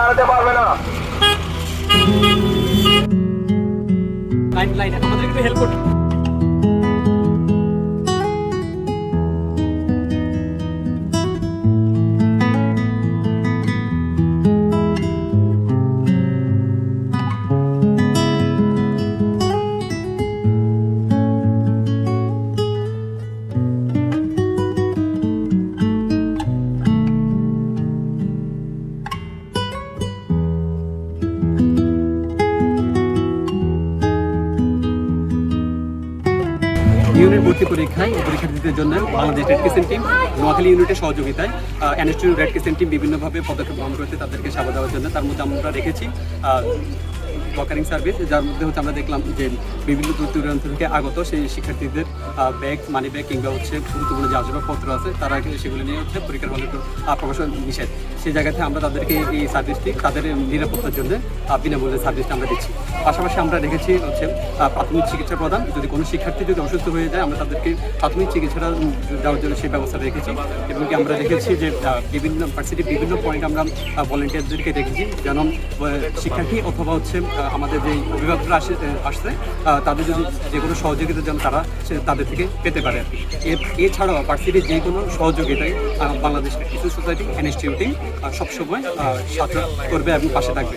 দাঁড়াতে পারবে না। লাইন লাইন আমাদের একটু হেল্প করতে ইউনিট ভর্তি পরীক্ষায় পরীক্ষার্থীদের জন্য Bangladesh red crescent team Noakhali ইউনিটের সহযোগিতায় এনএসটিউ রেড ক্রিসেন্ট টিম বিভিন্নভাবে পদক্ষেপ গ্রহণ করেছে তাদেরকে সাবা দেওয়ার জন্য। তার মধ্যে আমরা রেখেছি লকারিং সার্ভিস যার মধ্যে হচ্ছে আমরা দেখলাম যে বিভিন্ন দূর দূরান্ত থেকে আগত সেই শিক্ষার্থীদের ব্যাগ মানি ব্যাগ কিংবা হচ্ছে গুরুত্বপূর্ণ যে আসবাবপত্র আছে, তারা সেগুলো নিয়ে হচ্ছে পরীক্ষার হলে প্রকাশন নিষেধ। সেই জায়গাতে আমরা তাদেরকে এই সার্ভিসটি তাদের নিরাপত্তার জন্য বিনামূল্যে সার্ভিসটা আমরা দিচ্ছি। পাশাপাশি আমরা রেখেছি হচ্ছে প্রাথমিক চিকিৎসা প্রদান। যদি কোনো শিক্ষার্থী যদি অসুস্থ হয়ে যায়, আমরা তাদেরকে প্রাথমিক চিকিৎসাটা দেওয়ার জন্য সেই ব্যবস্থা রেখেছি। এবং কি আমরা রেখেছি যে বিভিন্ন ভার্সিটির বিভিন্ন পয়েন্ট আমরা ভলেন্টিয়ারদেরকে রেখেছি যেন শিক্ষার্থী অথবা হচ্ছে আমাদের যে অভিভাবকরা আসে আসছে তাদের যদি যে কোনো সহযোগিতা যেন তারা সে তাদের থেকে পেতে পারে এছাড়াও ভার্সিটির যে কোনো সহযোগিতায় বাংলাদেশ সোসাইটি এনএসটিউটি সবসময় সাথে করবে এবং পাশে থাকবে।